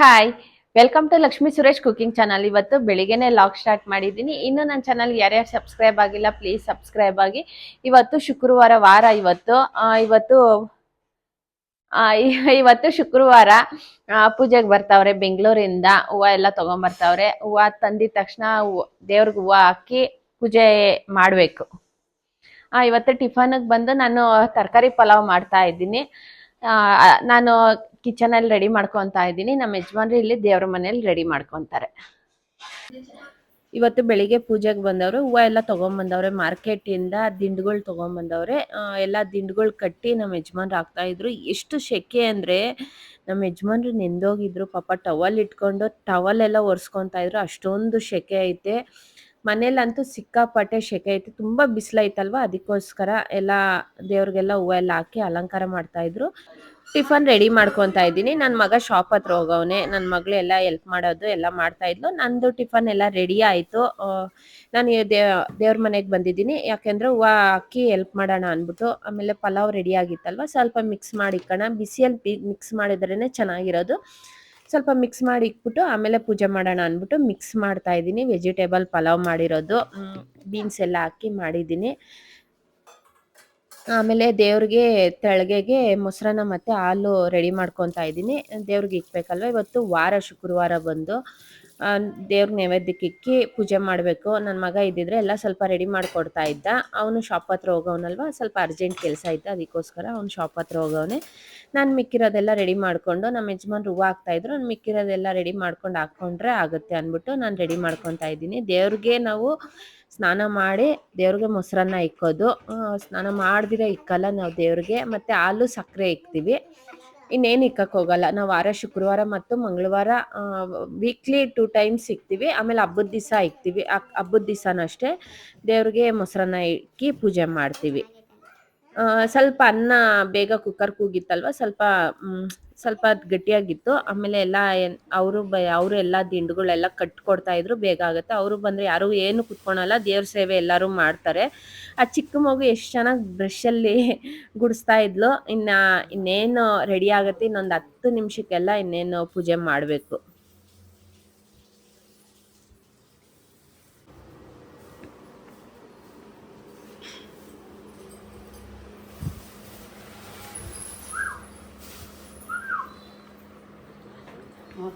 Hi welcome to Lakshmi Suresh cooking channel ಇವತ್ತು ಬೆಳಿಗ್ಗೆನೆ log start ಮಾಡಿದ್ದೀನಿ. ಇನ್ನು ನನ್ನ ಚಾನಲ್ ಯಾರ್ಯಾರು ಸಬ್ಸ್ಕ್ರೈಬ್ ಆಗಿಲ್ಲ ಪ್ಲೀಸ್ ಸಬ್ಸ್ಕ್ರೈಬ್ ಆಗಿ. ಇವತ್ತು ಶುಕ್ರವಾರ ವಾರ ಇವತ್ತು ಆ, ಇವತ್ತು ಇವತ್ತು ಶುಕ್ರವಾರ ಪೂಜೆಗೆ ಬರ್ತಾವ್ರೆ ಬೆಂಗಳೂರಿಂದ, ಹೂವು ಎಲ್ಲ ತಗೊಂಬರ್ತಾವ್ರೆ. ಹೂವು ತಂದಿದ ತಕ್ಷಣ ದೇವ್ರಿಗೆ ಹೂವು ಹಾಕಿ ಪೂಜೆ ಮಾಡಬೇಕು. ಇವತ್ತು ಟಿಫನ್ಗೆ ಬಂದು ನಾನು ತರಕಾರಿ ಪಲಾವ್ ಮಾಡ್ತಾ ಇದ್ದೀನಿ. ನಾನು ಕಿಚನಲ್ಲಿ ರೆಡಿ ಮಾಡ್ಕೊತಾ ಇದ್ದೀನಿ. ನಮ್ಮ ಯಜಮಾನ್ರು ಇಲ್ಲಿ ದೇವ್ರ ಮನೇಲಿ ರೆಡಿ ಮಾಡ್ಕೊತಾರೆ. ಇವತ್ತು ಬೆಳಿಗ್ಗೆ ಪೂಜೆಗೆ ಬಂದವ್ರೆ, ಹೂವು ಎಲ್ಲ ತೊಗೊಂಬಂದವ್ರೆ ಮಾರ್ಕೆಟಿಂದ ದಿಂಡುಗಳು ತೊಗೊಂಬಂದವ್ರೆ ಎಲ್ಲ ದಿಂಡುಗಳು ಕಟ್ಟಿ ನಮ್ಮ ಯಜಮಾನ್ರು ಹಾಕ್ತಾ ಇದ್ರು. ಎಷ್ಟು ಸೆಕೆ ಅಂದರೆ ನಮ್ಮ ಯಜಮಾನ್ರು ನೆಂದೋಗಿದ್ರು. ಪಾಪ ಟವಲ್ ಇಟ್ಕೊಂಡು ಟವಲ್ ಎಲ್ಲ ಒರೆಸ್ಕೊತಾ ಇದ್ರು. ಅಷ್ಟೊಂದು ಸೆಕೆ ಐತೆ. ಮನೇಲಂತೂ ಸಿಕ್ಕಾಪಟ್ಟೆ ಶೆಕೆ ಐತೆ ತುಂಬ ಬಿಸಿಲೈತಲ್ವ ಅದಕ್ಕೋಸ್ಕರ ಎಲ್ಲ ದೇವ್ರಿಗೆಲ್ಲ ಹೂವು ಎಲ್ಲ ಹಾಕಿ ಅಲಂಕಾರ ಮಾಡ್ತಾ ಇದ್ರು. ಟಿಫನ್ ರೆಡಿ ಮಾಡ್ಕೊತಾ ಇದ್ದೀನಿ. ನನ್ನ ಮಗ ಶಾಪ್ ಹತ್ರ ಹೋಗವನೆ. ನನ್ನ ಮಗಳು ಎಲ್ಲ ಹೆಲ್ಪ್ ಮಾಡೋದು ಎಲ್ಲ ಮಾಡ್ತಾ ಇದ್ಲು. ನಂದು ಟಿಫನ್ ಎಲ್ಲ ರೆಡಿ ಆಯ್ತು. ನಾನು ದೇವ್ರ ಮನೆಗೆ ಬಂದಿದ್ದೀನಿ. ಯಾಕೆಂದ್ರೆ ಹೂವು ಹಾಕಿ ಹೆಲ್ಪ್ ಮಾಡೋಣ ಅಂದ್ಬಿಟ್ಟು. ಆಮೇಲೆ ಪಲಾವ್ ರೆಡಿ ಆಗಿತ್ತಲ್ವ? ಸ್ವಲ್ಪ ಮಿಕ್ಸ್ ಮಾಡಿ ಇಕ್ಕೋಣ. ಬಿಸಿಯಲ್ಲಿ ಮಿಕ್ಸ್ ಮಾಡಿದ್ರೇ ಚೆನ್ನಾಗಿರೋದು. ಸ್ವಲ್ಪ ಮಿಕ್ಸ್ ಮಾಡಿ ಇಕ್ಬಿಟ್ಟು ಆಮೇಲೆ ಪೂಜೆ ಮಾಡೋಣ ಅಂದ್ಬಿಟ್ಟು ಮಿಕ್ಸ್ ಮಾಡ್ತಾ ಇದ್ದೀನಿ. ವೆಜಿಟೇಬಲ್ ಪಲಾವ್ ಮಾಡಿರೋದು. ಬೀನ್ಸ್ ಎಲ್ಲ ಹಾಕಿ ಮಾಡಿದ್ದೀನಿ. ಆಮೇಲೆ ದೇವ್ರಿಗೆ ತೆಳಗೆಗೆ ಮೊಸರನ್ನ ಮತ್ತು ಹಾಲು ರೆಡಿ ಮಾಡ್ಕೊತಾ ಇದ್ದೀನಿ. ದೇವ್ರಿಗೆ ಇಕ್ಬೇಕಲ್ವ? ಇವತ್ತು ವಾರ ಶುಕ್ರವಾರ ಬಂದು. ದೇವ್ರ ನೈವೇದ್ಯಕ್ಕೆ ಇಕ್ಕಿ ಪೂಜೆ ಮಾಡಬೇಕು. ನನ್ನ ಮಗ ಇದ್ದಿದ್ರೆ ಎಲ್ಲ ಸ್ವಲ್ಪ ರೆಡಿ ಮಾಡಿಕೊಡ್ತಾ ಇದ್ದ. ಅವನು ಶಾಪ್ ಹತ್ರ ಹೋಗೋವನಲ್ವ? ಸ್ವಲ್ಪ ಅರ್ಜೆಂಟ್ ಕೆಲಸ ಇತ್ತು, ಅದಕ್ಕೋಸ್ಕರ ಅವ್ನು ಶಾಪ್ ಹತ್ರ ಹೋಗೋವನೆ. ನಾನು ಮಿಕ್ಕಿರೋದೆಲ್ಲ ರೆಡಿ ಮಾಡಿಕೊಂಡು ನಮ್ಮ ಯಜಮಾನ್ ಹೂವು ಹಾಕ್ತಾಯಿದ್ರು ನಾನು ಮಿಕ್ಕಿರೋದೆಲ್ಲ ರೆಡಿ ಮಾಡ್ಕೊಂಡು ಹಾಕ್ಕೊಂಡ್ರೆ ಆಗುತ್ತೆ ಅಂದ್ಬಿಟ್ಟು ನಾನು ರೆಡಿ ಮಾಡ್ಕೊತಾ ಇದ್ದೀನಿ. ದೇವ್ರಿಗೆ ನಾವು ಸ್ನಾನ ಮಾಡಿ, ದೇವ್ರಿಗೆ ಮೊಸರನ್ನ ಇಕ್ಕೋದು. ಸ್ನಾನ ಮಾಡ್ದಿರ ಇಕ್ಕಲ್ಲ ನಾವು ದೇವ್ರಿಗೆ. ಮತ್ತು ಹಾಲು ಸಕ್ಕರೆ ಇಕ್ತೀವಿ. ಇನ್ನೇನು ಇಕ್ಕಕ್ಕೆ ಹೋಗಲ್ಲ. ನಾವು ವಾರ, ಶುಕ್ರವಾರ ಮತ್ತು ಮಂಗಳವಾರ ವೀಕ್ಲಿ ಟೂ ಟೈಮ್ಸ್ ಇಕ್ತೀವಿ. ಆಮೇಲೆ ಹಬ್ಬದ ದಿವಸ ಇಕ್ತೀವಿ. ಹಬ್ಬದ ದಿವಸನೂ ಅಷ್ಟೇ ದೇವ್ರಿಗೆ ಮೊಸರನ್ನ ಇಕ್ಕಿ ಪೂಜೆ ಮಾಡ್ತೀವಿ. ಸ್ವಲ್ಪ ಅನ್ನ ಬೇಗ ಕುಕ್ಕರ್ ಕೂಗಿತ್ತಲ್ವ? ಸ್ವಲ್ಪ ಸ್ವಲ್ಪ ಗಟ್ಟಿಯಾಗಿತ್ತು. ಆಮೇಲೆ ಎಲ್ಲ ಅವರು ಅವರು ಎಲ್ಲ ದಿಂಡುಗಳೆಲ್ಲ ಕಟ್ಕೊಡ್ತಾ ಇದ್ರು, ಬೇಗ ಆಗುತ್ತೆ. ಅವರು ಬಂದರೆ ಯಾರು ಏನು ಕುತ್ಕೊಳಲ್ಲ, ದೇವ್ರ ಸೇವೆ ಎಲ್ಲರೂ ಮಾಡ್ತಾರೆ. ಆ ಚಿಕ್ಕ ಮಗು ಎಷ್ಟು ಚೆನ್ನಾಗಿ ಬ್ರಷಲ್ಲಿ ಗುಡಿಸ್ತಾ ಇದ್ಲು. ಇನ್ನು ಇನ್ನೇನು ರೆಡಿ ಆಗುತ್ತೆ ಇನ್ನೊಂದು ಹತ್ತು ನಿಮಿಷಕ್ಕೆಲ್ಲ ಇನ್ನೇನು ಪೂಜೆ ಮಾಡಬೇಕು. 啊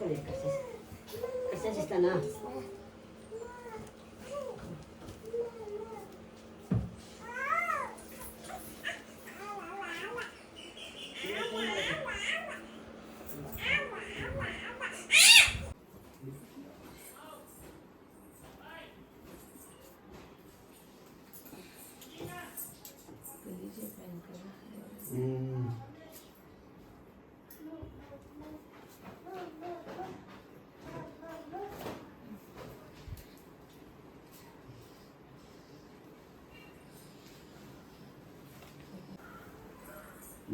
Bırakın ya kaçacağız. Kaçacağız işte ne?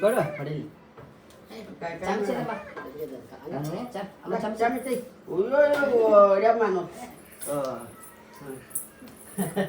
ಕೊಡು ಹೊಡೀಲಿ ಚಮಚದ ಬಾ ಅಲ್ಲ ಚಮ್ ಅಮ್ಮ ಚಮಚ ಐತಿ ಅಯ್ಯೋ ಹೊಡ್ಯಮ್ಮನು ಕೊಟ್ಟು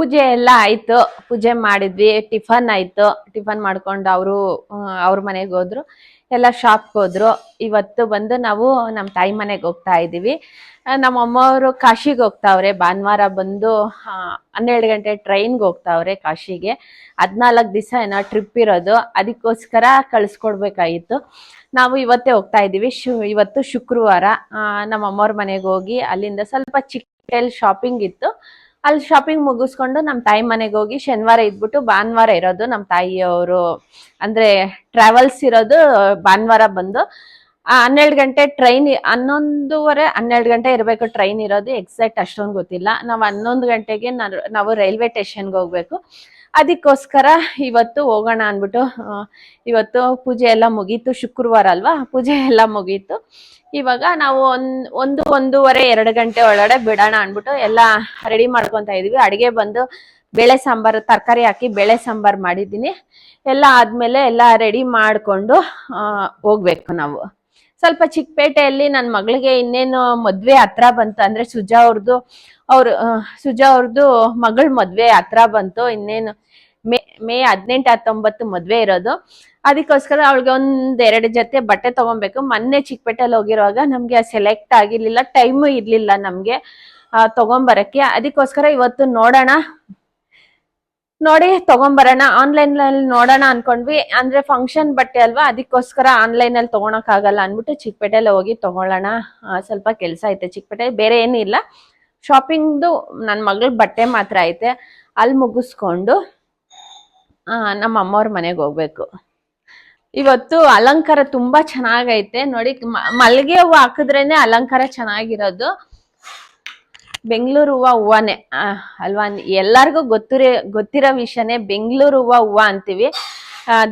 ಪೂಜೆ ಎಲ್ಲ ಆಯ್ತು. ಪೂಜೆ ಮಾಡಿದ್ವಿ, ಟಿಫನ್ ಆಯ್ತು. ಟಿಫನ್ ಮಾಡ್ಕೊಂಡು ಅವರು ಅವ್ರ ಮನೆಗೆ ಹೋದ್ರು. ಎಲ್ಲ ಶಾಪ್ಗೆ ಹೋದ್ರು. ಇವತ್ತು ಬಂದು ನಾವು ನಮ್ಮ ತಾಯಿ ಮನೆಗೆ ಹೋಗ್ತಾ ಇದ್ದೀವಿ ನಮ್ಮ ಅಮ್ಮವರು ಕಾಶಿಗೆ ಹೋಗ್ತಾವ್ರೆ. ಭಾನುವಾರ ಬಂದು ಹನ್ನೆರಡು ಗಂಟೆ ಟ್ರೈನ್ಗೆ ಹೋಗ್ತಾವ್ರೆ ಕಾಶಿಗೆ. ಹದಿನಾಲ್ಕು ದಿವಸ ಏನೋ ಟ್ರಿಪ್ ಇರೋದು. ಅದಕ್ಕೋಸ್ಕರ ಕಳಿಸ್ಕೊಡ್ಬೇಕಾಗಿತ್ತು. ನಾವು ಇವತ್ತೇ ಹೋಗ್ತಾ ಇದ್ದೀವಿ ಇವತ್ತು ಶುಕ್ರವಾರ ನಮ್ಮ ಅಮ್ಮವ್ರ ಮನೆಗೆ ಹೋಗಿ ಅಲ್ಲಿಂದ ಸ್ವಲ್ಪ ಚಿಕ್ಕ ಶಾಪಿಂಗ್ ಇತ್ತು. ಅಲ್ಲಿ ಶಾಪಿಂಗ್ ಮುಗಿಸ್ಕೊಂಡು ನಮ್ಮ ತಾಯಿ ಮನೆಗೆ ಹೋಗಿ ಶನಿವಾರ ಇದ್ಬಿಟ್ಟು ಭಾನುವಾರ ಇರೋದು ನಮ್ಮ ತಾಯಿಯವರು. ಅಂದ್ರೆ ಟ್ರಾವೆಲ್ಸ್ ಇರೋದು ಭಾನುವಾರ ಬಂದು ಹನ್ನೆರಡು ಗಂಟೆ ಟ್ರೈನ್ ಹನ್ನೊಂದುವರೆ, ಹನ್ನೆರಡು ಗಂಟೆ ಇರಬೇಕು ಟ್ರೈನ್ ಇರೋದು ಎಕ್ಸಾಕ್ಟ್ ಅಷ್ಟೊಂದು ಗೊತ್ತಿಲ್ಲ. ನಾವು ಹನ್ನೊಂದು ಗಂಟೆಗೆ ನಾವು ರೈಲ್ವೆ ಸ್ಟೇಷನ್ಗೆ ಹೋಗ್ಬೇಕು. ಅದಕ್ಕೋಸ್ಕರ ಇವತ್ತು ಹೋಗೋಣ ಅಂದ್ಬಿಟ್ಟು ಇವತ್ತು ಪೂಜೆ ಎಲ್ಲ ಮುಗೀತು. ಶುಕ್ರವಾರ ಅಲ್ವಾ? ಪೂಜೆ ಎಲ್ಲ ಮುಗೀತು. ಇವಾಗ ನಾವು ಒಂದ್, ಒಂದು, ಒಂದೂವರೆ, ಎರಡು ಗಂಟೆ ಒಳಗಡೆ ಬಿಡೋಣ ಅಂದ್ಬಿಟ್ಟು ಎಲ್ಲ ರೆಡಿ ಮಾಡ್ಕೊತಾ ಇದೀವಿ. ಅಡಿಗೆ ಬಂದು ಬೇಳೆ ಸಾಂಬಾರು, ತರಕಾರಿ ಹಾಕಿ ಬೇಳೆ ಸಾಂಬಾರು ಮಾಡಿದ್ದೀನಿ. ಎಲ್ಲ ಆದ್ಮೇಲೆ ಎಲ್ಲ ರೆಡಿ ಮಾಡ್ಕೊಂಡು ಹೋಗ್ಬೇಕು ನಾವು. ಸ್ವಲ್ಪ ಚಿಕ್ಕಪೇಟೆಯಲ್ಲಿ ನನ್ನ ಮಗಳಿಗೆ ಇನ್ನೇನು ಮದುವೆ ಹತ್ರ ಬಂತು ಅಂದ್ರೆ ಸುಜಾ ಅವ್ರದ್ದು ಅವ್ರು ಸುಜಾ ಅವ್ರದ್ದು ಮಗಳ ಮದುವೆ ಹತ್ರ ಬಂತು, ಇನ್ನೇನು ಮೇ ಮೇ ಹದಿನೆಂಟು ಹತ್ತೊಂಬತ್ತು ಮದುವೆ ಇರೋದು. ಅದಕ್ಕೋಸ್ಕರ ಅವಳಿಗೆ ಒಂದ್ ಎರಡು ಜೊತೆ ಬಟ್ಟೆ ತಗೊಬೇಕು. ಮೊನ್ನೆ ಚಿಕ್ಕಪೇಟೆಯಲ್ಲಿ ಹೋಗಿರುವಾಗ ನಮ್ಗೆ ಸೆಲೆಕ್ಟ್ ಆಗಿರ್ಲಿಲ್ಲ ಟೈಮು ಇರಲಿಲ್ಲ ನಮ್ಗೆ ತಗೊಂಬರಕ್ಕೆ. ಅದಕ್ಕೋಸ್ಕರ ಇವತ್ತು ನೋಡೋಣ ನೋಡಿ, ತಗೊಂಬರೋಣ. ಆನ್ಲೈನ್ ಅಲ್ಲಿ ನೋಡೋಣ ಅನ್ಕೊಂಡ್ವಿ. ಅಂದ್ರೆ ಫಂಕ್ಷನ್ ಬಟ್ಟೆ ಅಲ್ವಾ, ಅದಕ್ಕೋಸ್ಕರ ಆನ್ಲೈನ್ ಅಲ್ಲಿ ತಗೊಳಕ್ ಆಗಲ್ಲ ಅನ್ಬಿಟ್ಟು ಚಿಕ್ಕಪೇಟೆಲ್ಲ ಹೋಗಿ ತಗೊಳ್ಳೋಣ. ಸ್ವಲ್ಪ ಕೆಲಸ ಐತೆ ಚಿಕ್ಕಪೇಟೆ ಬೇರೆ ಏನಿಲ್ಲ ಶಾಪಿಂಗ್ದು ನನ್ನ ಮಗಳ ಬಟ್ಟೆ ಮಾತ್ರ ಐತೆ. ಅಲ್ಲಿ ಮುಗಿಸ್ಕೊಂಡು ನಮ್ಮ ಅಮ್ಮವ್ರ ಮನೆಗೆ ಹೋಗ್ಬೇಕು. ಇವತ್ತು ಅಲಂಕಾರ ತುಂಬಾ ಚೆನ್ನಾಗೈತೆ. ನೋಡಿ ಮಲ್ಗೆ ಹೂವು ಹಾಕಿದ್ರೇನೆ ಅಲಂಕಾರ ಚೆನ್ನಾಗಿರೋದು. ಬೆಂಗಳೂರು ಹೂವ ಹೂವಾನೆ. ಅಲ್ವಾ? ಎಲ್ಲರಿಗೂ ಗೊತ್ತಿರೋ ಗೊತ್ತಿರೋ ವಿಷಯನೇ ಬೆಂಗಳೂರು ಹೂವ ಹೂವ ಅಂತೀವಿ.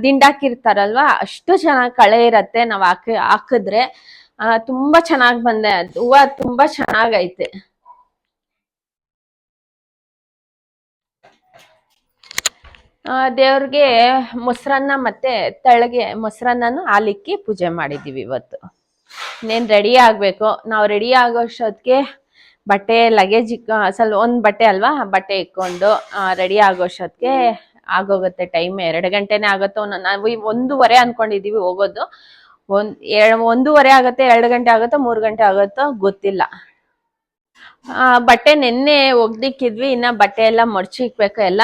ದಿಂಡಾಕಿರ್ತಾರಲ್ವಾ? ಅಷ್ಟು ಚೆನ್ನಾಗಿ ಕಳೆ ಇರತ್ತೆ ನಾವು ಹಾಕಿ, ಹಾಕಿದ್ರೆ. ತುಂಬಾ ಚೆನ್ನಾಗಿ ಬಂದೆ. ಅದು ಹೂವ ತುಂಬಾ ಚೆನ್ನಾಗೈತೆ. ದೇವ್ರಿಗೆ ಮೊಸರನ್ನ ಮತ್ತೆ ತಳಗೆ ಮೊಸರನ್ನನು ಹಾಲಿಕ್ಕಿ ಪೂಜೆ ಮಾಡಿದ್ದೀವಿ ಇವತ್ತು. ಇನ್ನೇನು ರೆಡಿ ಆಗಬೇಕು? ನಾವು ರೆಡಿ ಆಗೋಷ್ಟೊತ್ತಿಗೆ ಬಟ್ಟೆ ಲಗೇಜ್ ಇಕ್ಕ ಸ್ವಲ್ಪ ಒಂದು ಬಟ್ಟೆ ಅಲ್ವಾ? ಬಟ್ಟೆ ಇಕ್ಕೊಂಡು ರೆಡಿ ಆಗೋಷ್ಟೊತ್ತಿಗೆ ಆಗೋಗುತ್ತೆ ಟೈಮ್ ಎರಡು ಗಂಟೆನೇ ಆಗುತ್ತೋ ನಾವು ಒಂದೂವರೆ ಅನ್ಕೊಂಡಿದ್ದೀವಿ ಹೋಗೋದು. ಒಂದ್, ಎರಡ್, ಒಂದೂವರೆ ಆಗುತ್ತೆ, ಎರಡು ಗಂಟೆ ಆಗುತ್ತೋ, ಮೂರು ಗಂಟೆ ಆಗುತ್ತೋ ಗೊತ್ತಿಲ್ಲ. ಬಟ್ಟೆ ನೆನ್ನೆ ಒಗ್ದಿಕ್ಕಿದ್ವಿ, ಇನ್ನ ಬಟ್ಟೆ ಎಲ್ಲ ಮಡ್ಚಿಕ್ಬೇಕು ಎಲ್ಲ.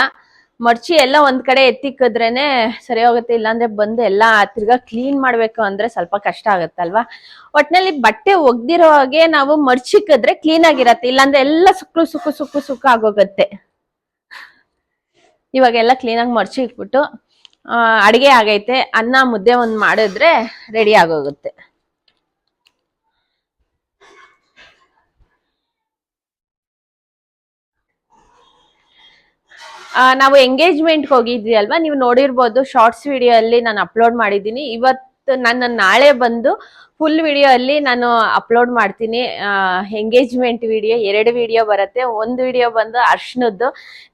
ಮಡ್ಚಿ ಎಲ್ಲ ಒಂದ್ ಕಡೆ ಎತ್ತಿಕ್ಕಿದ್ರೇನೆ ಸರಿ ಹೋಗುತ್ತೆ ಇಲ್ಲಾಂದ್ರೆ ಬಂದು ಎಲ್ಲ ತಿರ್ಗಾ ಕ್ಲೀನ್ ಮಾಡ್ಬೇಕು ಅಂದ್ರೆ ಸ್ವಲ್ಪ ಕಷ್ಟ ಆಗತ್ತಲ್ವಾ? ಒಟ್ನಲ್ಲಿ ಬಟ್ಟೆ ಒಗ್ದಿರೋ ಹಾಗೆ ನಾವು ಮಡ್ಚಿಕ್ಕಿದ್ರೆ ಕ್ಲೀನ್ ಆಗಿರತ್ತೆ, ಇಲ್ಲಾಂದ್ರೆ ಎಲ್ಲ ಸುಕ್ಕು ಸುಕ್ಕು ಸುಕ್ಕು ಸುಕ್ಕ ಆಗೋಗತ್ತೆ. ಇವಾಗೆಲ್ಲ ಕ್ಲೀನಾಗಿ ಮಡ್ಚಿ ಇಟ್ಬಿಟ್ಟು ಅಡಿಗೆ ಆಗೈತೆ, ಅನ್ನ ಮುದ್ದೆ ಒಂದ್ ಮಾಡಿದ್ರೆ ರೆಡಿ ಆಗೋಗುತ್ತೆ. ನಾವು ಎಂಗೇಜ್ಮೆಂಟ್ ಹೋಗಿದ್ವಿ ಅಲ್ವಾ? ನೀವು ನೋಡಿರ್ಬೋದು ಶಾರ್ಟ್ಸ್ ವಿಡಿಯೋ ಅಲ್ಲಿ ನಾನು ಅಪ್ಲೋಡ್ ಮಾಡಿದ್ದೀನಿ. ಇವತ್ತು ನನ್ನ ನಾಳೆ ಬಂದು ಫುಲ್ ವಿಡಿಯೋ ಅಲ್ಲಿ ನಾನು ಅಪ್ಲೋಡ್ ಮಾಡ್ತೀನಿ. ಎಂಗೇಜ್ಮೆಂಟ್ ವಿಡಿಯೋ ಎರಡು ವಿಡಿಯೋ ಬರುತ್ತೆ. ಒಂದು ವಿಡಿಯೋ ಬಂದು ಅರ್ಶನದ್ದು.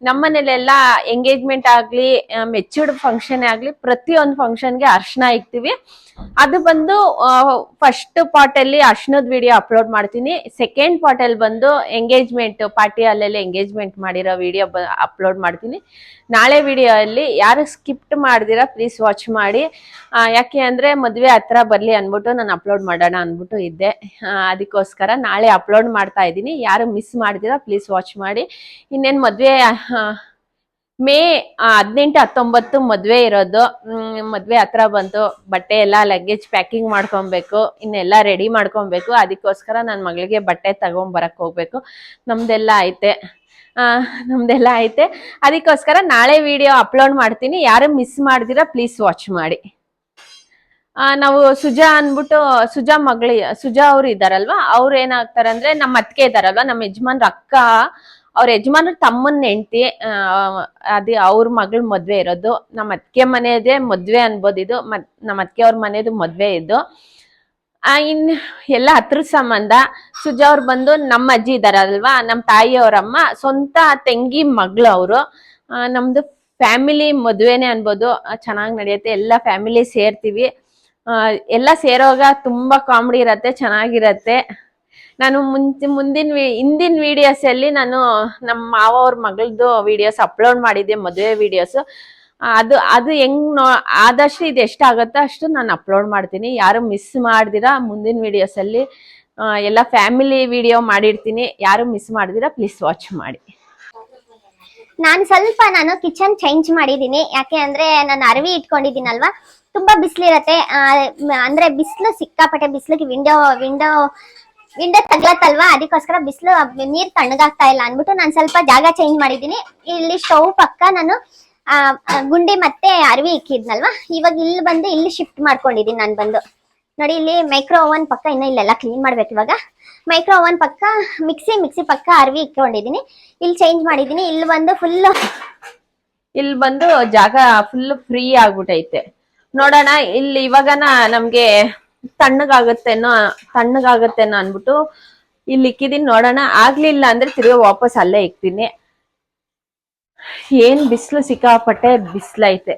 ನಮ್ಮನೇಲೆಲ್ಲ ಎಂಗೇಜ್ಮೆಂಟ್ ಆಗಲಿ ಮೆಚ್ಯೂರ್ಡ್ ಫಂಕ್ಷನ್ ಆಗಲಿ ಪ್ರತಿಯೊಂದು ಫಂಕ್ಷನ್ಗೆ ಅರ್ಶನ ಇಕ್ತೀವಿ. ಅದು ಬಂದು ಫಸ್ಟ್ ಪಾರ್ಟಲ್ಲಿ ಅರ್ಶನದ ವಿಡಿಯೋ ಅಪ್ಲೋಡ್ ಮಾಡ್ತೀನಿ. ಸೆಕೆಂಡ್ ಪಾರ್ಟಲ್ಲಿ ಬಂದು ಎಂಗೇಜ್ಮೆಂಟ್ ಪಾರ್ಟಿ ಅಲ್ಲೆಲ್ಲ ಎಂಗೇಜ್ಮೆಂಟ್ ಮಾಡಿರೋ ವಿಡಿಯೋ ಅಪ್ಲೋಡ್ ಮಾಡ್ತೀನಿ. ನಾಳೆ ವಿಡಿಯೋ ಅಲ್ಲಿ ಯಾರು ಸ್ಕಿಪ್ಟ್ ಮಾಡ್ದಿರಾ ಪ್ಲೀಸ್ ವಾಚ್ ಮಾಡಿ. ಯಾಕೆ ಅಂದ್ರೆ ಮದ್ವೆ ಹತ್ರ ಬರ್ಲಿ ಅನ್ಬಿಟ್ಟು ನಾನು ಅಪ್ಲೋಡ್ ಮಾಡೋಣ ಅನ್ಬಿಟ್ಟು ಇದ್ದೆ. ಅದಕ್ಕೋಸ್ಕರ ನಾಳೆ ಅಪ್ಲೋಡ್ ಮಾಡ್ತಾ ಇದ್ದೀನಿ. ಯಾರು ಮಿಸ್ ಮಾಡ್ದಿರಾ ಪ್ಲೀಸ್ ವಾಚ್ ಮಾಡಿ. ಇನ್ನೇನು ಮದ್ವೆ ಮೇ ಹದಿನೆಂಟು, ಹತ್ತೊಂಬತ್ತು ಮದುವೆ ಇರೋದು. ಮದುವೆ ಹತ್ರ ಬಂತು ಬಟ್ಟೆ ಎಲ್ಲ ಲಗೇಜ್ ಪ್ಯಾಕಿಂಗ್ ಮಾಡ್ಕೊಬೇಕು. ಇನ್ನೆಲ್ಲ ರೆಡಿ ಮಾಡ್ಕೊಬೇಕು. ಅದಕ್ಕೋಸ್ಕರ ನನ್ನ ಮಗಳಿಗೆ ಬಟ್ಟೆ ತಗೊಂಬರಕ್ ಹೋಗ್ಬೇಕು. ನಮ್ದೆಲ್ಲ ಐತೆ. ನಮ್ದೆಲ್ಲ ಐತೆ. ಅದಕ್ಕೋಸ್ಕರ ನಾಳೆ ವಿಡಿಯೋ ಅಪ್ಲೋಡ್ ಮಾಡ್ತೀನಿ. ಯಾರು ಮಿಸ್ ಮಾಡ್ದಿರಾ ಪ್ಲೀಸ್ ವಾಚ್ ಮಾಡಿ. ನಾವು ಸುಜಾ ಅನ್ಬಿಟ್ಟು ಸುಜಾ ಮಗಳು ಸುಜಾ ಅವ್ರು ಇದಾರಲ್ವಾ? ಅವ್ರು ಏನಾಗ್ತಾರೆ ಅಂದ್ರೆ ನಮ್ಮ ಅತ್ತಿಗೆ ಇದಾರಲ್ವಾ? ನಮ್ಮ ಯಜಮಾನ್ರ ಅಕ್ಕ ಅವ್ರ ಯಜಮಾನ್ರ ತಮ್ಮನ ಹೆಂಡತಿ ಅದೇ ಅವ್ರ ಮಗಳ ಮದ್ವೆ ಇರೋದು. ನಮ್ಮ ಅತ್ತಿಗೆ ಮನೆಯದೇ ಮದ್ವೆ ಅನ್ಬೋದು ಇದು. ಮತ್ ನಮ್ಮ ಅತ್ತಿಗೆ ಅವ್ರ ಮನೆಯದು ಮದ್ವೆ ಇದು. ಆ ಇನ್ ಎಲ್ಲ ಹತ್ರ ಸಂಬಂಧ. ಸುಜಾ ಅವ್ರು ಬಂದು ನಮ್ಮ ಅಜ್ಜಿ ಇದಾರಲ್ವಾ? ನಮ್ಮ ತಾಯಿಯವರಮ್ಮ ಸ್ವಂತ ತಂಗಿ ಮಗಳು ಅವರು. ನಮ್ದು ಫ್ಯಾಮಿಲಿ ಮದ್ವೆನೆ ಅನ್ಬೋದು. ಚೆನ್ನಾಗಿ ನಡೆಯುತ್ತೆ. ಎಲ್ಲ ಫ್ಯಾಮಿಲಿ ಸೇರ್ತೀವಿ. ಆ, ಎಲ್ಲ ಸೇರೋವಾಗ ತುಂಬಾ ಕಾಮಿಡಿ ಇರತ್ತೆ, ಚೆನ್ನಾಗಿರತ್ತೆ. ನಾನು ಮುಂಚೆ, ಮುಂದಿನ ಹಿಂದಿನ ವಿಡಿಯೋಸ್ ಅಲ್ಲಿ ನಾನು ನಮ್ಮ ಮಾವ ಅವ್ರ ಮಗಳದ್ದು ವಿಡಿಯೋಸ್ ಅಪ್ಲೋಡ್ ಮಾಡಿದ್ದೆ, ಮದುವೆ ವಿಡಿಯೋಸ್ ಅದು ಅದು ಹೆಂಗ್ ನೋ, ಆದಷ್ಟು ಇದು ಎಷ್ಟಾಗುತ್ತೋ ಅಷ್ಟು ನಾನು ಅಪ್ಲೋಡ್ ಮಾಡ್ತೀನಿ. ಯಾರು ಮಿಸ್ ಮಾಡ್ದಿರಾ ಮುಂದಿನ ವಿಡಿಯೋಸ್ ಅಲ್ಲಿ ಎಲ್ಲ ಫ್ಯಾಮಿಲಿ ವಿಡಿಯೋ ಮಾಡಿರ್ತೀನಿ. ಯಾರು ಮಿಸ್ ಮಾಡ್ದಿರಾ ಪ್ಲೀಸ್ ವಾಚ್ ಮಾಡಿ. ನಾನು ಸ್ವಲ್ಪ ನಾನು ಕಿಚನ್ ಚೇಂಜ್ ಮಾಡಿದ್ದೀನಿ. ಯಾಕೆ ಅಂದ್ರೆ ನಾನು ಅರವಿ ಇಟ್ಕೊಂಡಿದ್ದೀನಲ್ವಾ? ತುಂಬಾ ಬಿಸಿಲಿರತ್ತೆ. ಅಂದ್ರೆ ಬಿಸಿಲು ಸಿಕ್ಕಾಪಟ್ಟೆ ಬಿಸಿಲಿಗೆ ವಿಂಡೋ ವಿಂಡೋ ವಿಂಡೋ ತಗ್ಲತ್ತಲ್ವಾ? ಅದಕ್ಕೋಸ್ಕರ ಬಿಸಿಲು ನೀರ್ ತಣ್ಣಗಾಗ್ತಾ ಇಲ್ಲ ಅನ್ಬಿಟ್ಟು ನಾನು ಸ್ವಲ್ಪ ಜಾಗ ಚೇಂಜ್ ಮಾಡಿದೀನಿ ಇಲ್ಲಿ ಸ್ಟೌವ್ ಪಕ್ಕ ನಾನು ಆ, ಗುಂಡಿ ಮತ್ತೆ ಅರವಿ ಇಕ್ಕಿದ್ನಲ್ವಾ? ಇವಾಗ ಇಲ್ಲಿ ಬಂದು ಇಲ್ಲಿ ಶಿಫ್ಟ್ ಮಾಡ್ಕೊಂಡಿದೀನಿ ನಾನು ಬಂದು. ನೋಡಿ ಇಲ್ಲಿ ಮೈಕ್ರೋ ಓವನ್ ಪಕ್ಕ ಇನ್ನ ಇಲ್ಲೆಲ್ಲ ಕ್ಲೀನ್ ಮಾಡ್ಬೇಕು ಇವಾಗ. ಮೈಕ್ರೋ ಓವನ್ ಪಕ್ಕ ಮಿಕ್ಸಿ ಮಿಕ್ಸಿ ಪಕ್ಕ ಅರವಿ ಇಕ್ಕೊಂಡಿದೀನಿ ಇಲ್ಲಿ ಚೇಂಜ್ ಮಾಡಿದೀನಿ ಇಲ್ಲಿ ಬಂದು ಫುಲ್ ಇಲ್ಲಿ ಬಂದು ಜಾಗ ಫುಲ್ ಫ್ರೀ ಆಗ್ಬಿಟ್ಟೈತೆ ನೋಡೋಣ, ಇಲ್ಲಿ ಇವಾಗನ ನಮ್ಗೆ ತಣ್ಣಗಾಗತ್ತೇನೋ ತಣ್ಣಗಾಗತ್ತೇನೋ ಅನ್ಬಿಟ್ಟು ಇಲ್ಲಿ ಇಕ್ಕಿದೀನಿ. ನೋಡೋಣ, ಆಗ್ಲಿಲ್ಲ ಅಂದ್ರೆ ತಿರ್ಗಾ ವಾಪಸ್ ಅಲ್ಲೇ ಇಕ್ತೀನಿ. ಏನ್ ಬಿಸಿಲು ಸಿಕ್ಕಾಪಟ್ಟೆ ಬಿಸಿಲೈತೆ.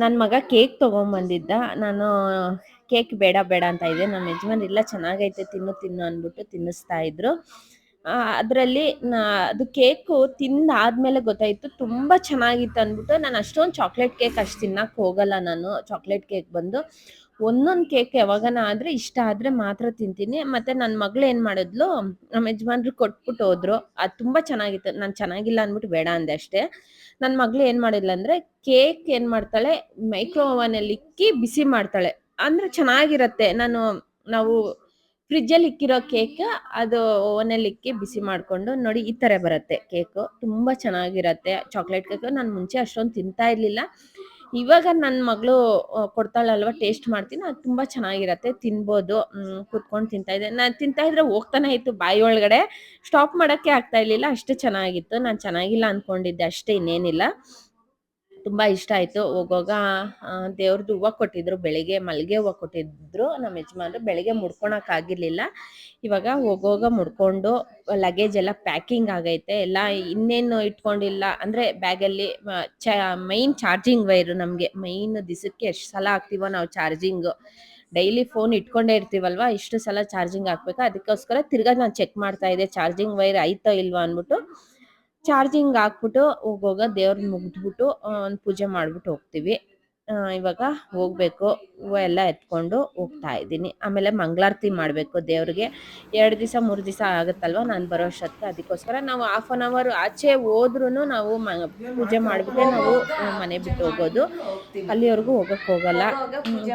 ನನ್ನ ಮಗ ಕೇಕ್ ತೊಗೊಂಬಂದಿದ್ದ. ನಾನು, ಕೇಕ್ ಬೇಡ ಬೇಡ ಅಂತ ಇದ್ದೆ. ನಮ್ಮ ಯಜಮಾನ್ ಇಲ್ಲ, ಚೆನ್ನಾಗೈತೆ, ತಿನ್ನು ತಿನ್ನು ಅಂದ್ಬಿಟ್ಟು ತಿನ್ನಿಸ್ತಾ ಇದ್ರು. ಅದರಲ್ಲಿ ಅದು ಕೇಕು ತಿಂದಾದ್ಮೇಲೆ ಗೊತ್ತಾಯಿತು, ತುಂಬ ಚೆನ್ನಾಗಿತ್ತು ಅಂದ್ಬಿಟ್ಟು ನಾನು ಅಷ್ಟೊಂದು ಚಾಕ್ಲೇಟ್ ಕೇಕ್ ಅಷ್ಟು ತಿನ್ನಕ್ಕೆ ಹೋಗಲ್ಲ ನಾನು. ಚಾಕ್ಲೇಟ್ ಕೇಕ್ ಬಂದು ಒಂದೊಂದು ಕೇಕ್ ಯಾವಾಗನ ಆದ್ರೆ ಇಷ್ಟ ಆದ್ರೆ ಮಾತ್ರ ತಿಂತೀನಿ. ಮತ್ತೆ ನನ್ನ ಮಗಳು ಏನು ಮಾಡಿದ್ಲು, ನಮ್ಮ ಯಜಮಾನ್ರು ಕೊಟ್ಬಿಟ್ಟು ಹೋದ್ರು. ಅದು ತುಂಬಾ ಚೆನ್ನಾಗಿತ್ತು. ನಾನು ಚೆನ್ನಾಗಿಲ್ಲ ಅಂದ್ಬಿಟ್ಟು ಬೇಡ ಅಂದೆ ಅಷ್ಟೇ. ನನ್ನ ಮಗಳು ಏನು ಮಾಡಿಲ್ಲ ಅಂದ್ರೆ ಕೇಕ್ ಏನು ಮಾಡ್ತಾಳೆ ಮೈಕ್ರೋ ಓವನಲ್ಲಿ ಇಕ್ಕಿ ಬಿಸಿ ಮಾಡ್ತಾಳೆ. ಅಂದ್ರೆ ಚೆನ್ನಾಗಿರತ್ತೆ. ನಾನು, ನಾವು ಫ್ರಿಜ್ಜಲ್ಲಿ ಇಕ್ಕಿರೋ ಕೇಕ್ ಅದು ಓವನಲ್ಲಿ ಇಕ್ಕಿ ಬಿಸಿ ಮಾಡ್ಕೊಂಡು ನೋಡಿ ಈ ತರ ಬರುತ್ತೆ ಕೇಕು ತುಂಬಾ ಚೆನ್ನಾಗಿರತ್ತೆ. ಚಾಕ್ಲೇಟ್ ಕೇಕು ನಾನು ಮುಂಚೆ ಅಷ್ಟೊಂದು ತಿಂತಾ ಇರಲಿಲ್ಲ. ಇವಾಗ ನನ್ನ ಮಗಳು ಕೊಡ್ತಾಳಲ್ವ ಟೇಸ್ಟ್ ಮಾಡ್ತೀನಿ, ಅದು ತುಂಬಾ ಚೆನ್ನಾಗಿರತ್ತೆ, ತಿನ್ಬೋದು ಕೂತ್ಕೊಂಡು ತಿಂತಾ ಇದ್ದೆ. ನಾನು ತಿಂತಾ ಇದ್ರೆ ಹೋಗ್ತಾನೆ ಇತ್ತು ಬಾಯಿ ಒಳಗಡೆ, ಸ್ಟಾಪ್ ಮಾಡಕ್ಕೆ ಆಗ್ತಾ ಇರಲಿಲ್ಲ, ಅಷ್ಟು ಚೆನ್ನಾಗಿತ್ತು, ನಾನು ಚೆನ್ನಾಗಿಲ್ಲ ಅನ್ಕೊಂಡಿದ್ದೆ ಅಷ್ಟೇ ಇನ್ನೇನಿಲ್ಲ. ತುಂಬ ಇಷ್ಟ ಆಯಿತು. ಹೋಗೋಗ ದೇವ್ರದ್ದು ಹೂವು ಕೊಟ್ಟಿದ್ರು, ಬೆಳಿಗ್ಗೆ ಮಲ್ಲಿಗೆ ಹೂವು ಕೊಟ್ಟಿದ್ರು ನಮ್ಮ ಯಜಮಾನ್ರು ಬೆಳಿಗ್ಗೆ ಮುಡ್ಕೊಳಕ್ಕಾಗಿರ್ಲಿಲ್ಲ ಇವಾಗ ಹೋಗೋಗ ಮುಡ್ಕೊಂಡು ಲಗೇಜ್ ಎಲ್ಲ ಪ್ಯಾಕಿಂಗ್ ಆಗೈತೆ. ಎಲ್ಲ ಇನ್ನೇನು ಇಟ್ಕೊಂಡಿಲ್ಲ. ಅಂದರೆ ಬ್ಯಾಗಲ್ಲಿ ಚ ಮೈನ್ ಚಾರ್ಜಿಂಗ್ ವೈರು ನಮಗೆ ಮೈನ್ ದಿಸಕ್ಕೆ ಎಷ್ಟು ಸಲ ಹಾಕ್ತೀವೋ ನಾವು ಚಾರ್ಜಿಂಗ್ ಡೈಲಿ ಫೋನ್ ಇಟ್ಕೊಂಡೇ ಇರ್ತೀವಲ್ವ? ಇಷ್ಟು ಸಲ ಚಾರ್ಜಿಂಗ್ ಹಾಕ್ಬೇಕು? ಅದಕ್ಕೋಸ್ಕರ ತಿರ್ಗಾ ನಾನು ಚೆಕ್ ಮಾಡ್ತಾ ಇದ್ದೆ. ಚಾರ್ಜಿಂಗ್ ವೈರ್ ಐತೋ ಇಲ್ವಾ ಅಂದ್ಬಿಟ್ಟು ಚಾರ್ಜಿಂಗ್ ಹಾಕ್ಬಿಟ್ಟು ಹೋಗೋಗ ದೇವ್ರ ಮುಗ್ದ್ಬಿಟ್ಟು ಒಂದು ಪೂಜೆ ಮಾಡ್ಬಿಟ್ಟು ಹೋಗ್ತೀವಿ. ಇವಾಗ ಹೋಗ್ಬೇಕು. ಹೂವು ಎಲ್ಲ ಎತ್ಕೊಂಡು ಹೋಗ್ತಾ ಇದ್ದೀನಿ. ಆಮೇಲೆ ಮಂಗಳಾರತಿ ಮಾಡಬೇಕು ದೇವ್ರಿಗೆ. ಎರಡು ದಿವಸ, ಮೂರು ದಿವಸ ಆಗುತ್ತಲ್ವ ನಾನು ಬರೋ ಅಷ್ಟೊತ್ತಿಗೆ ಅದಕ್ಕೋಸ್ಕರ ನಾವು ಹಾಫ್ ಆನ್ ಅವರ್ ಆಚೆ ಹೋದ್ರೂ ನಾವು ಮ, ಪೂಜೆ ಮಾಡಿಬಿಟ್ಟೆ ನಾವು ಮನೆ ಬಿಟ್ಟು ಹೋಗೋದು. ಅಲ್ಲಿವರೆಗೂ ಹೋಗಕ್ಕೆ ಹೋಗಲ್ಲ.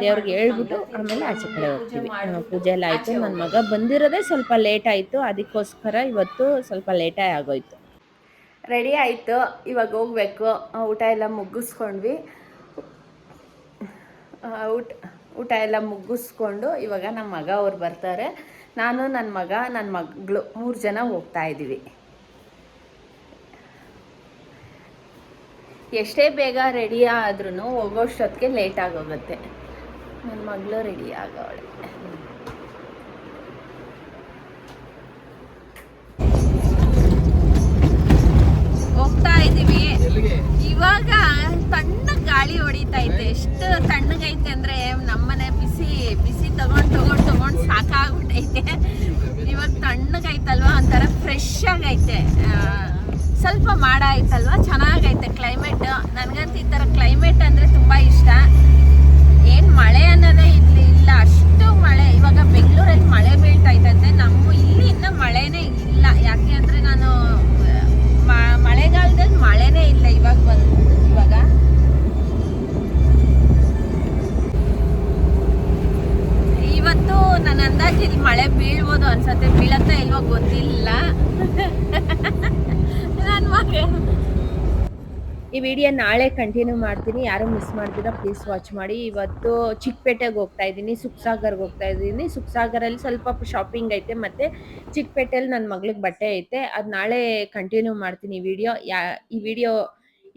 ದೇವ್ರಿಗೆ ಹೇಳ್ಬಿಟ್ಟು ಆಮೇಲೆ ಆಚೆ ಕಡೆ ಹೋಗ್ತೀವಿ. ಪೂಜೆ ಎಲ್ಲ ಆಯಿತು. ನನ್ನ ಮಗ ಬಂದಿರೋದೇ ಸ್ವಲ್ಪ ಲೇಟ್ ಆಯಿತು. ಅದಕ್ಕೋಸ್ಕರ ಇವತ್ತು ಸ್ವಲ್ಪ ಲೇಟೇ ಆಗೋಯ್ತು. ರೆಡಿ ಆಯಿತು. ಇವಾಗ ಹೋಗ್ಬೇಕು. ಊಟ ಎಲ್ಲ ಮುಗಿಸ್ಕೊಂಡ್ವಿ. ಊಟ ಊಟ ಎಲ್ಲ ಮುಗಿಸ್ಕೊಂಡು ಇವಾಗ ನಮ್ಮ ಮಗ ಅವ್ರು ಬರ್ತಾರೆ. ನಾನು ನನ್ನ ಮಗ ನನ್ನ ಮಗಳು ಮೂರು ಜನ ಹೋಗ್ತಾ ಇದ್ದೀವಿ. ಎಷ್ಟೇ ಬೇಗ ರೆಡಿ ಆದ್ರೂ ಹೋಗೋಷ್ಟೊತ್ತಿಗೆ ಲೇಟ್ ಆಗೋಗುತ್ತೆ. ನನ್ನ ಮಗಳು ರೆಡಿ ಆಗವಳೆ. ಹೋಗ್ತಾ ಇದೀವಿ ಇವಾಗ ತಣ್ಣ ಗಾಳಿ ಹೊಡಿತಾ ಐತೆ ಎಷ್ಟು ತಣ್ಣಗೈತೆ ಅಂದ್ರೆ ನಮ್ಮನೆ ಬಿಸಿ ಬಿಸಿ ತಗೊಂಡ್ ತಗೊಂಡ್ ತಗೊಂಡ್ ಸಾಕಾಗ್ಬಿಟ್ಟೈತೆ. ಇವಾಗ ತಣ್ಣಗೈತಲ್ವಾ? ಒಂಥರ ಫ್ರೆಶ್ ಆಗೈತೆ. ಸ್ವಲ್ಪ ಮಾಡ ಐತಲ್ವಾ ಚೆನ್ನಾಗೈತೆ ಕ್ಲೈಮೇಟ್ ನನಗಂತೂ ಈ ಥರ ಅಂದಾಜಿಲ್ಲಿ ಮಳೆ ಬೀಳ್ಬೋದು ಅನ್ಸತ್ತೆ. ಬೀಳತ್ತ ಇಲ್ವೋ ಗೊತ್ತಿಲ್ಲ. ನನ್ನ ಈ ವಿಡಿಯೋ ನಾಳೆ ಕಂಟಿನ್ಯೂ ಮಾಡ್ತೀನಿ. ಯಾರು ಮಿಸ್ ಮಾಡ್ತೀರಾ ಪ್ಲೀಸ್ ವಾಚ್ ಮಾಡಿ. ಇವತ್ತು ಚಿಕ್ಕಪೇಟೆಗೆ ಹೋಗ್ತಾ ಇದ್ದೀನಿ. ಸುಖಸಾಗರ್ಗೆ ಹೋಗ್ತಾ ಇದ್ದೀನಿ. ಸುಖಸಾಗರಲ್ಲಿ ಸ್ವಲ್ಪ ಶಾಪಿಂಗ್ ಐತೆ ಮತ್ತು ಚಿಕ್ಕಪೇಟೆಯಲ್ಲಿ ನನ್ನ ಮಗಳಿಗೆ ಬಟ್ಟೆ ಐತೆ. ಅದು ನಾಳೆ ಕಂಟಿನ್ಯೂ ಮಾಡ್ತೀನಿ ಈ ವಿಡಿಯೋ ಯಾ, ಈ ವಿಡಿಯೋ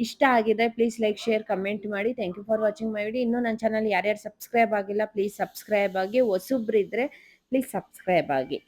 ಇಷ್ಟ ಆಗಿದೆ ಪ್ಲೀಸ್ ಲೈಕ್ ಶೇರ್ ಕಮೆಂಟ್ ಮಾಡಿ. Thank you for watching my video ಇನ್ನೂ ನನ್ನ ಚಾನಲ್ ಯಾರ್ಯಾರು ಸಬ್ಸ್ಕ್ರೈಬ್ ಆಗಿಲ್ಲ ಪ್ಲೀಸ್ ಸಬ್ಸ್ಕ್ರೈಬ್ ಆಗಿ. ಹೊಸಬ್ರು ಇದ್ದರೆ ಪ್ಲೀಸ್ ಸಬ್ಸ್ಕ್ರೈಬ್ ಆಗಿ